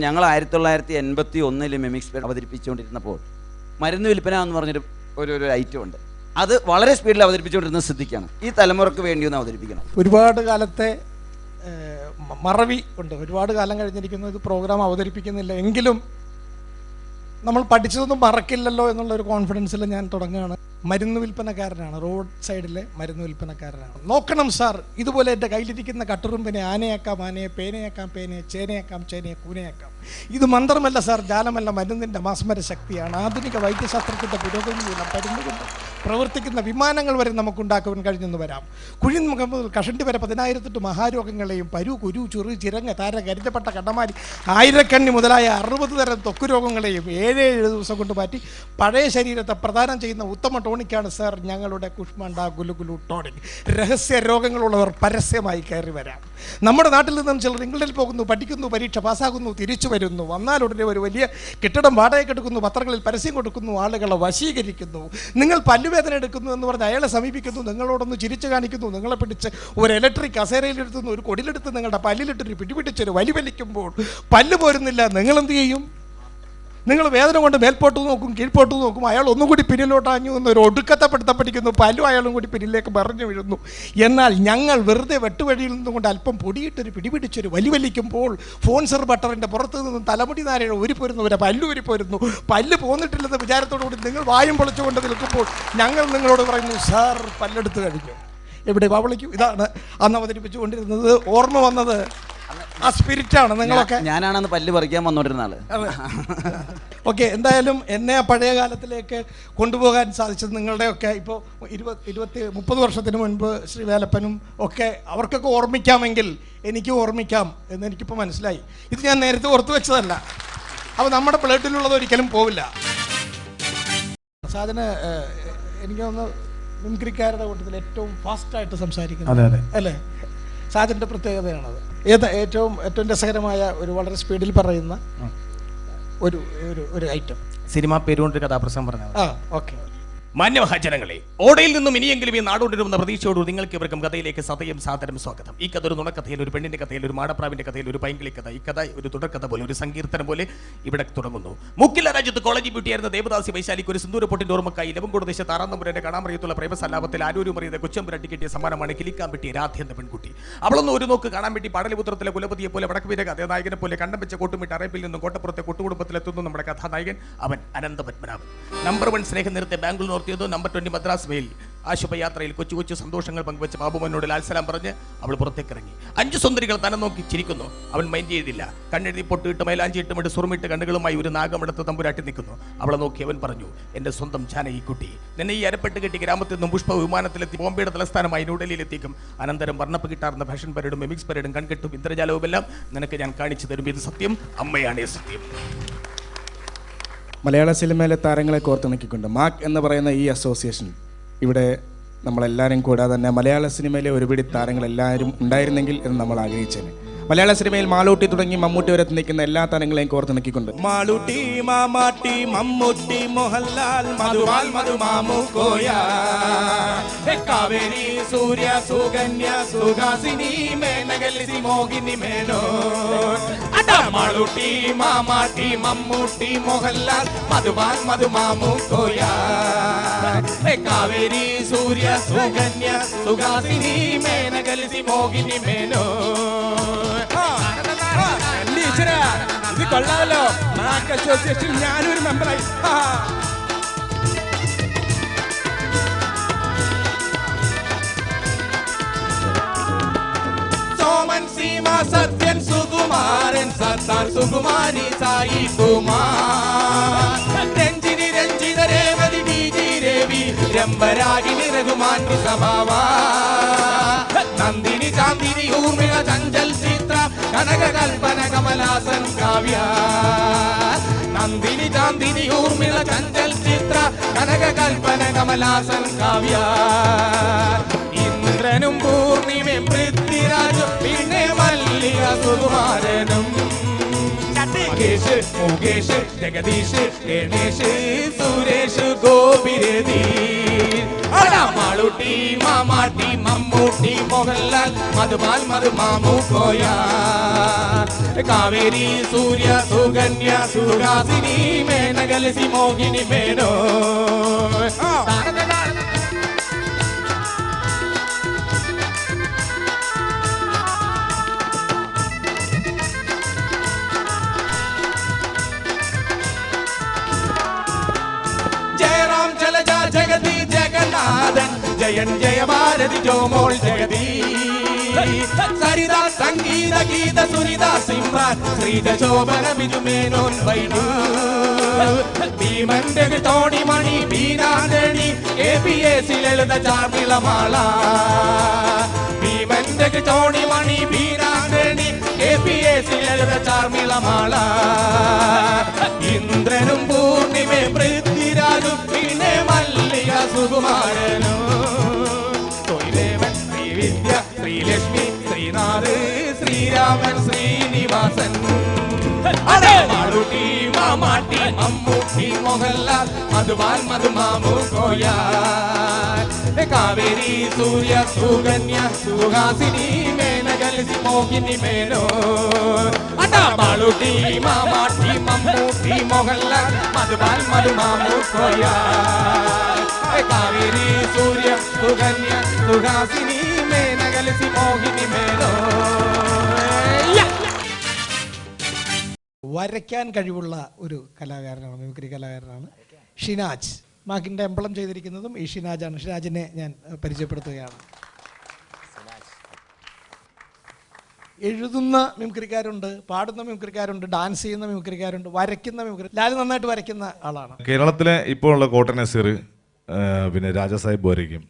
ഞങ്ങൾ ആയിരത്തി തൊള്ളായിരത്തി എൺപത്തി ഒന്നിൽ മിമിക്സ് അവതരിപ്പിച്ചുകൊണ്ടിരുന്നപ്പോൾ മരുന്ന് വിൽപ്പന എന്ന് പറഞ്ഞൊരു ഒരു ഒരു ഐറ്റം ഉണ്ട്. അത് വളരെ സ്പീഡിൽ അവതരിപ്പിച്ചുകൊണ്ടിരുന്ന സിദ്ധിക്കാണ് ഈ തലമുറയ്ക്ക് വേണ്ടി ഒന്ന് അവതരിപ്പിക്കണം. ഒരുപാട് കാലത്തെ മറവി ഉണ്ട്. ഒരുപാട് കാലം കഴിഞ്ഞിരിക്കുന്നു. ഇത് പ്രോഗ്രാം അവതരിപ്പിക്കുന്നില്ല. എങ്കിലും നമ്മൾ പഠിച്ചതൊന്നും മറക്കില്ലല്ലോ എന്നുള്ള ഒരു കോൺഫിഡൻസിൽ ഞാൻ തുടങ്ങുകയാണ്. മരുന്ന് വിൽപ്പനക്കാരനാണ്. റോഡ് സൈഡിലെ മരുന്ന് വിൽപ്പനക്കാരനാണ്. നോക്കണം സാർ ഇതുപോലെ എന്റെ കയ്യിലിരിക്കുന്ന കട്ടുറുമ്പിനെ ആനയാക്കാം ആനയെ പേനയാക്കാം പേനയെ ചേനയാക്കാം ചേനയെ കൂനയാക്കാം. ഇത് മന്ത്രമല്ല സാർ ജാലമല്ല മരുന്നിന്റെ മാസ്മര ശക്തിയാണ്. ആധുനിക വൈദ്യശാസ്ത്രത്തിന്റെ പുരോഗതി മൂലം പ്രവർത്തിക്കുന്ന വിമാനങ്ങൾ വരെ നമുക്കുണ്ടാക്കുവാൻ കഴിഞ്ഞെന്ന് വരാം. കുഴിമുഖം മുതൽ കഷണ്ടി വരെ പതിനായിരത്തെട്ട് മഹാരോഗങ്ങളെയും പരു കുരു ചുറു ചിരങ്ങ താര കരുതപ്പെട്ട കണ്ണമാരി ആയിരക്കണ്ണി മുതലായ അറുപത് തരം തൊക്കു രോഗങ്ങളെയും ഏഴ് ഏഴ് ദിവസം കൊണ്ട് മാറ്റി പഴയ ശരീരത്തെ പ്രദാനം ചെയ്യുന്ന ഉത്തമ ടോണിക്കാണ് സാർ ഞങ്ങളുടെ കുഷ്മണ്ട ഗുലുഗുലു ടോണിക് രഹസ്യ രോഗങ്ങളുള്ളവർ പരസ്യമായി കയറി വരാം. നമ്മുടെ നാട്ടിൽ നിന്നും ചിലർ ഇംഗ്ലണ്ടിൽ പോകുന്നു പഠിക്കുന്നു പരീക്ഷ പാസ്സാകുന്നു തിരിച്ചു വരുന്നു. വന്നാൽ ഉടനെ ഒരു വലിയ കെട്ടിടം വാടകയ്ക്ക് എടുക്കുന്നു പത്രങ്ങളിൽ പരസ്യം കൊടുക്കുന്നു ആളുകളെ വശീകരിക്കുന്നു. നിങ്ങൾ പല്ലുവേദന എടുക്കുന്നു എന്ന് പറഞ്ഞ് അയാളെ സമീപിക്കുന്നു നിങ്ങളോടൊന്ന് ചിരിച്ചു കാണിക്കുന്നു നിങ്ങളെ പിടിച്ച് ഒരു ഇലക്ട്രിക് കസേരയിലെടുത്തുനിന്ന് ഒരു കൊടിയിലെടുത്ത് നിങ്ങളുടെ പല്ലിലിട്ടൊരു പിടിപിടിച്ചൊരു വലി വലിക്കുമ്പോൾ പല്ല് പോരുന്നില്ല നിങ്ങൾ എന്ത് ചെയ്യും? നിങ്ങൾ വേദന കൊണ്ട് മേൽപോട്ട് നോക്കും കീഴ്പോട്ട് നോക്കും അയാൾ ഒന്നും കൂടി പിന്നിലോട്ടാഞ്ഞു എന്ന് ഒരു ഒടുക്കത്തെ പിടുത്തം പിടിക്കുന്നു അയാളും കൂടി പിന്നിലേക്ക് പറഞ്ഞു വീഴുന്നു. എന്നാൽ ഞങ്ങൾ വെറുതെ വെട്ടുവഴിയിൽ നിന്നുകൊണ്ട് അല്പം പൊടിയിട്ടൊരു പിടിപിടിച്ചൊരു വലി വലിക്കുമ്പോൾ ഫോൺസർ ബട്ടറിന്റെ പുറത്ത് നിന്നും തലമുടി നാരയുടെ ഊരി ഒരു പല്ലു ഊരി പോരുന്നു. പല്ല് പോന്നിട്ടില്ലെന്ന വിചാരത്തോടു കൂടി നിങ്ങൾ വായും പൊളിച്ചുകൊണ്ട് നിൽക്കുമ്പോൾ ഞങ്ങൾ നിങ്ങളോട് പറയുന്നു സാർ പല്ലെടുത്ത് കഴിഞ്ഞു. എവിടെ പവളിക്കും ഇതാണ് അന്ന് അവതരിപ്പിച്ചുകൊണ്ടിരുന്നത്. ഓർമ്മ വന്നത് ആ സ്പിരിറ്റ് ആണ് നിങ്ങളൊക്കെ. ഞാനാണെന്ന് പല്ല് പറിക്കാൻ വന്നോണ്ടിരുന്ന ആൾ. ഓക്കെ എന്തായാലും എന്നെ ആ പഴയ കാലത്തിലേക്ക് കൊണ്ടുപോകാൻ സാധിച്ചത് നിങ്ങളുടെയൊക്കെ ഇപ്പോൾ ഇരുപത് ഇരുപത്തി മുപ്പത് വർഷത്തിന് മുൻപ് ശ്രീ വേലപ്പനും ഒക്കെ അവർക്കൊക്കെ ഓർമ്മിക്കാമെങ്കിൽ എനിക്ക് ഓർമ്മിക്കാം എന്ന് എനിക്കിപ്പോൾ മനസ്സിലായി. ഇത് ഞാൻ നേരത്തെ ഓർത്തു വെച്ചതല്ല. അപ്പോൾ നമ്മുടെ പ്ലേറ്റിലുള്ളത് ഒരിക്കലും പോവില്ല. സാധന എനിക്ക് തോന്നുന്നു മിമിക്രിക്കാരുടെ കൂട്ടത്തിൽ ഏറ്റവും ഫാസ്റ്റായിട്ട് സംസാരിക്കുന്നത്. അല്ലേ? സാജന്റെ പ്രത്യേകതയാണത്. ഏത് ഏറ്റവും ഏറ്റവും രസകരമായ ഒരു വളരെ സ്പീഡിൽ പറയുന്ന ഒരു ഒരു ഒരു ഐറ്റം സിനിമ പേരുകൊണ്ട് കഥാപ്രസംഗം പറഞ്ഞത് ആ ഓക്കെ. മാന്യമഹാജനങ്ങളെ ഓടയിൽ നിന്നും ഇനിയെങ്കിലും ഈ നാടോടിരുന്ന പ്രതീക്ഷയോട് നിങ്ങൾക്ക് ഇവർക്കും കഥയിലേക്ക് സതയും സാദരം സ്വാഗതം. ഈ കഥ ഒരു നുണക്കഥയിൽ ഒരു പെണ്ണിന്റെ കഥയിൽ ഒരു മാടപ്രാവിന്റെ കഥയിൽ ഒരു പൈങ്കിളി കഥ ഈ കഥ ഒരു തുടർക്കഥ പോലെ ഒരു സങ്കീർത്തനം പോലെ ഇവിടെ തുടങ്ങുന്നു. മുക്കില രാജ്യത്ത് കോളേജ് ബ്യൂട്ടിയായിരുന്ന ദേവദാസി വൈശാലിക്ക് ഒരു സിന്ദൂര പൊട്ടിന്റെ ഓർമ്മക്കായി ലവംകൂട ദേശത്ത് ആറാന്തപുരന്റെ കാണാമറിയത്തുള്ള പ്രേമസല്ലാപത്തിൽ ആരൂരും അറിയാതെ കൊച്ചമ്പുരട്ടി കിട്ടിയ സമ്മാനമാണ് കിലിക്കാൻ പറ്റിയ രാധ എന്ന പെൺകുട്ടി. അവളൊന്നും ഒരു നോക്ക് കാണാൻ വേണ്ടി പടലപുത്രത്തിലെ കുലപതിയെ പോലെ വടക്കുവീര കഥാനായകനെ പോലെ കണ്ടം വെച്ച കൂട്ടുമിട്ട് അറേപ്പിൽ നിന്നും കോട്ടപ്പുറത്തെ കൊട്ടുകുടുംബത്തിലെത്തുന്നു നമ്മുടെ കഥാനായകൻ അവൻ അനന്ത പത്മനാഭൻ. നമ്പർ വൺ സ്നേഹം നേരത്തെ ബാംഗ്ലൂർ നോർത്തിയതോ നമ്പർ ട്വന്റി മദ്രാസ് മെയിൽ ആശുപയാത്രയിൽ കൊച്ചു കൊച്ചു സന്തോഷങ്ങൾ പങ്കുവെച്ച ബാബുമോനോട് ലാൽസലാം പറഞ്ഞ് അവൾ പുറത്തേക്ക് ഇറങ്ങി അഞ്ച് സുന്ദരികൾ തന്നെ നോക്കി ചിരിക്കുന്നു. അവൻ മൈൻഡ് ചെയ്തില്ല. കണ്ണെഴുതി പൊട്ടിയിട്ട് മൈലാഞ്ചി ഇട്ടുമിട്ട് സുറുമിട്ട് കണ്ണുകളുമായി ഒരു നാഗമെടുത്ത് തമ്പുരാട്ടി നിൽക്കുന്നു. അവളെ നോക്കി അവൻ പറഞ്ഞു എന്റെ സ്വന്തം ജാനകി കുട്ടി നിന്നെ ഈ അരപ്പെട്ട് കെട്ടി ഗ്രാമത്തിൽ നിന്നും പുഷ്പ വിമാനത്തിലെത്തി ബോംബെയുടെ തലസ്ഥാനമായി ന്യൂഡൽഹിയിലെത്തിക്കും. അനന്തരം വർണപ്പ് കിട്ടാറുന്ന ഫാഷൻ പരേഡും മിമിക്സ് പരേഡും കൺകെട്ടും ഇന്ദ്രജാലവുമെല്ലാം നിനക്ക് ഞാൻ കാണിച്ചു തരും. ഇത് സത്യം അമ്മയാണ് സത്യം. മലയാള സിനിമയിലെ താരങ്ങളെ കോർത്തിണക്കിക്കൊണ്ട് മാക് എന്ന് പറയുന്ന ഈ അസോസിയേഷൻ ഇവിടെ നമ്മളെല്ലാവരും കൂടാതെ തന്നെ മലയാള സിനിമയിലെ ഒരുപിടി താരങ്ങളെല്ലാവരും ഉണ്ടായിരുന്നെങ്കിൽ എന്ന് നമ്മൾ ആഗ്രഹിച്ചേനെ. മലയാള സിനിമയിൽ മാളൂട്ടി തുടങ്ങി മമ്മൂട്ടി വരെ നിൽക്കുന്ന എല്ലാ താരങ്ങളെയും കോർത്തിണക്കിക്കൊണ്ട് മാളൂട്ടി മാമാട്ടി മമ്മൂട്ടി മോഹൻലാൽ മധുവാൽ മധുമാമു കോയ. കാവേരി സൂര്യ സുകന്യ സുഹാസിനി മേനകലിസി മോഹിനി മേനോ മാളൂട്ടി മാമാട്ടി മമ്മൂട്ടി മോഹൻലാൽ മധുവാൽ മധുമാമു കോയ. കാവേരി സൂര്യ സുകന്യ സുഹാസിനി മേനകലിസി മോഹിനി മേനോ ടീച്ചറാ ഇത് കൊള്ളാമല്ലോ മാക്ക് അസോസിയേഷൻ ഞാനൊരു മെമ്പറായി ആ. സോമൻ സീമ സത്യൻ സുകുമാരൻ സത്താർ സുകുമാരി സായി കുമാർ രവി രംഭരാഗിനി രഘുമാൻ സ്വഭാവ നന്ദിനി ചാന്ദിനി ഊർമിള ചഞ്ചൽ ചിത്ര കനക കൽപ്പന കമലാസൻ കാവ്യ. നന്ദിനി ചാന്ദിനി ഊർമിള ചഞ്ചൽ ചിത്ര കനക കൽപ്പന കമലാസൻ കാവ്യ. ഇന്ദ്രനും പൂർണിമയും പൃഥ്വിരാജും പിന്നെ മല്ലിക സുകുമാരനും. മഹേഷ് മുകേഷ് ജഗദീഷ് ഗണേഷ് സുരേഷ് ഗോപിരതി. മാമാട്ടി മമ്മൂട്ടി മോഹൻലാൽ മധുബാൽ മധു മാമു കോയ. കാവേരി സൂര്യ സുകന്യ സുഹാസിനി മേനകലസി മോഹിനി മേനോ. ജയൻ ജയ ഭാരതി ജോമോൾ ജഗതി. സരിത സംഗീത ഗീത സുനിത സിംഹാൻ ശ്രീജ ശോഭന ബിജു മേനോൻ വൈഡു ഭീമന്റെ തോണി Mani Beena Antony A P S Lalitha ചാർമിളമാള ഭീമന്റെ തോണി Mani Beena Antony A P S Lalitha ചാർമിളമാള ഇന്ദ്രനും പൂർണിമേ പൃഥ്വിരാജും പിന്നെ സുകുമാരനും? തൊഴിലേവൻ ശ്രീവിദ്യ ശ്രീലക്ഷ്മി ശ്രീനാഥ് ശ്രീരാമൻ ശ്രീനിവാസൻ. മാളൂട്ടി മാമാട്ടി മമ്മൂട്ടി മോഹൻലാൽ മധുബാൽ മധുമാമു കോയാ കാവേരി സൂര്യ സുകന്യ സുഹാസിനി മേനകൽ മോഹിനി മേനോ. അടാ മാളൂട്ടി മാമാട്ടി മമ്മൂട്ടി മോഹൻലാൽ മധുബാൽ മധുമാമൂക്കോയ കോയ. കാവേരി സൂര്യ സുകന്യ സുഹാസിനി മേനകലസി മോഹിനി മേനോ. വരയ്ക്കാൻ കഴിവുള്ള ഒരു കലാകാരനാണ് മിമിക്രി കലാകാരനാണ് ഷിനാജ്. മാക്കിന്റെ എംബ്ലം ചെയ്തിരിക്കുന്നതും ഈ ഷിനാജാണ്. ഷിനാജിനെ ഞാൻ പരിചയപ്പെടുത്തുകയാണ്. എഴുതുന്ന മിമിക്രിക്കാരുണ്ട് പാടുന്ന മിമിക്രിക്കാരുണ്ട് ഡാൻസ് ചെയ്യുന്ന മിമിക്രിക്കാരുണ്ട് വരയ്ക്കുന്ന മിമിക്രി ലാൽ നന്നായിട്ട് വരയ്ക്കുന്ന ആളാണ്. കേരളത്തിലെ ഇപ്പോൾ ഉള്ള കോട്ടൺ നസീർ പിന്നെ രാജാസാഹിബ് വരയ്ക്കും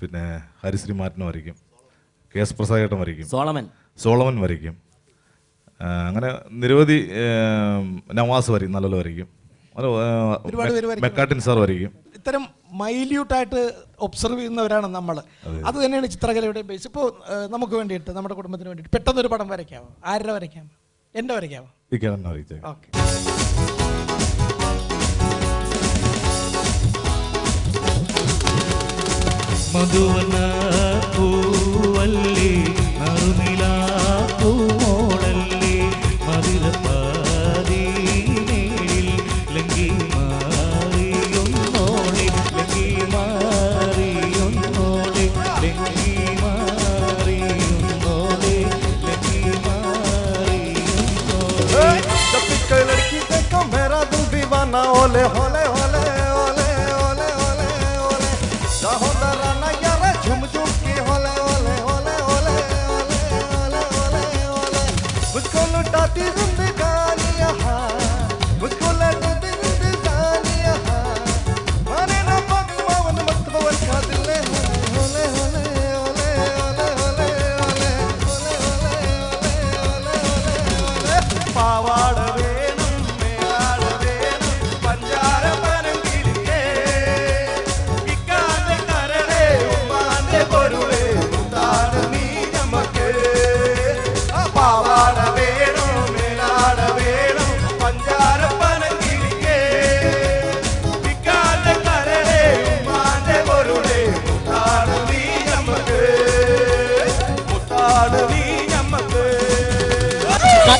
പിന്നെ ഹരിശ്രീ മാറ്റൻ വരയ്ക്കും കെ എസ് പ്രസാദേട്ടൻ വരയ്ക്കും സോളമൻ. സോളമൻ വരയ്ക്കും അങ്ങനെ നിരവധി നവാസ് വരയ്ക്കും നല്ലപോലെ പേര് വരയ്ക്കും. മെക്കാട്ടിൻ സാർ വരയ്ക്കും. ഇത്തരം മൈല്യൂട്ടായിട്ട് ഒബ്സർവ് ചെയ്യുന്നവരാണ് നമ്മൾ അത്. തന്നെയാണ് ചിത്രകലയുടെ ബേസ് ഇപ്പോൾ നമുക്ക് വേണ്ടിയിട്ട് നമ്മുടെ കുടുംബത്തിന് വേണ്ടിയിട്ട് പെട്ടെന്നൊരു പടം വരയ്ക്കാമോ ആരുടെ വരയ്ക്കാമോ എന്റെ വരയ്ക്കാമോ ഓക്കെ. മധുവന হলে হলে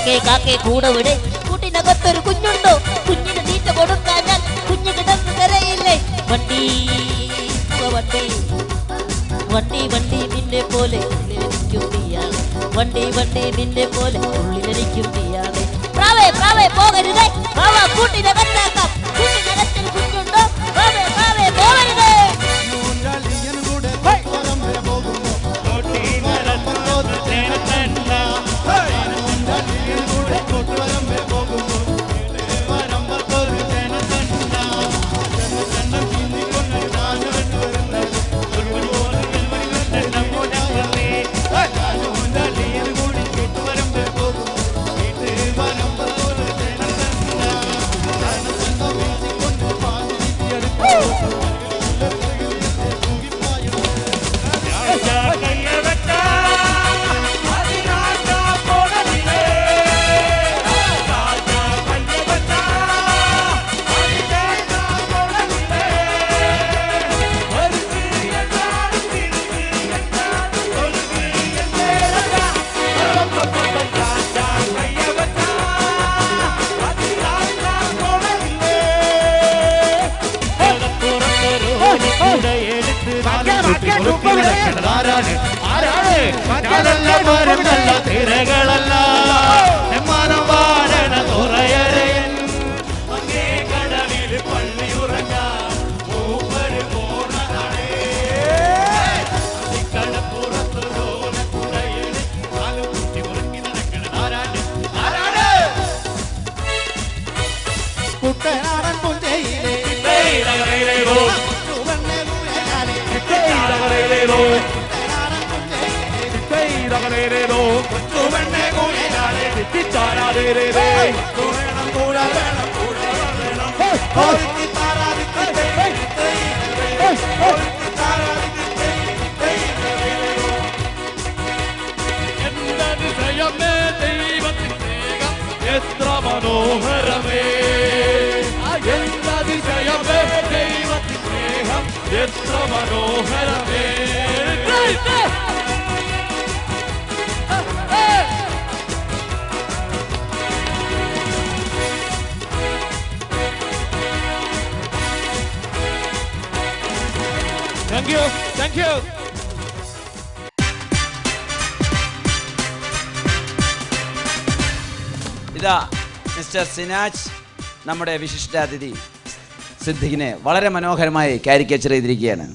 കാക്കേ കാക്കേ കൂടെ വിടെ കൂട്ടിനകത്തൊരു കുഞ്ഞുണ്ടോ കുഞ്ഞിന് തീറ്റ കൊടുക്കാൻ ഞാൻ കുഞ്ഞു കിടന്ന് കരയില്ലേ വണ്ടി ഉവ്വ വണ്ടി വണ്ടി വണ്ടി നിന്നെ പോലെ ഉള്ളിലെനിക്കും നീയാണ് വണ്ടി വണ്ടി നിന്നെ പോലെ ഉള്ളിലെനിക്കും നീയാണ് പ്രാവേ പ്രാവേ പോകരുതേ പ്രാവ കൂട്ടിനകത്താക്കാം കൂട്ടിനകത്തൊരു കുഞ്ഞുണ്ടോ പ്രാവേ ആരാണ്? ആരാണ്? തിരകളല്ല. തെറ്റിച്ചാരാതേരേതേ വേണം കൂട വേണം കൂട വേണം ഒരുത്തി താരാതിക്കട്ടെ ഒരുത്തി താരാതിക്കട്ടെ എന്തതിശയമേ ദൈവത്തിൻ സ്നേഹം എത്ര മനോഹരമേ എന്തതിശയമേ ദൈവത്തിൻ സ്നേഹം എത്ര മനോഹരമേ യു you. ഇതാ മിസ്റ്റർ സിനാജ് നമ്മുടെ വിശിഷ്ടാതിഥി സിദ്ദിഖിനെ വളരെ മനോഹരമായി കാരിക്കേച്ചർ ചെയ്തിരിക്കുകയാണ്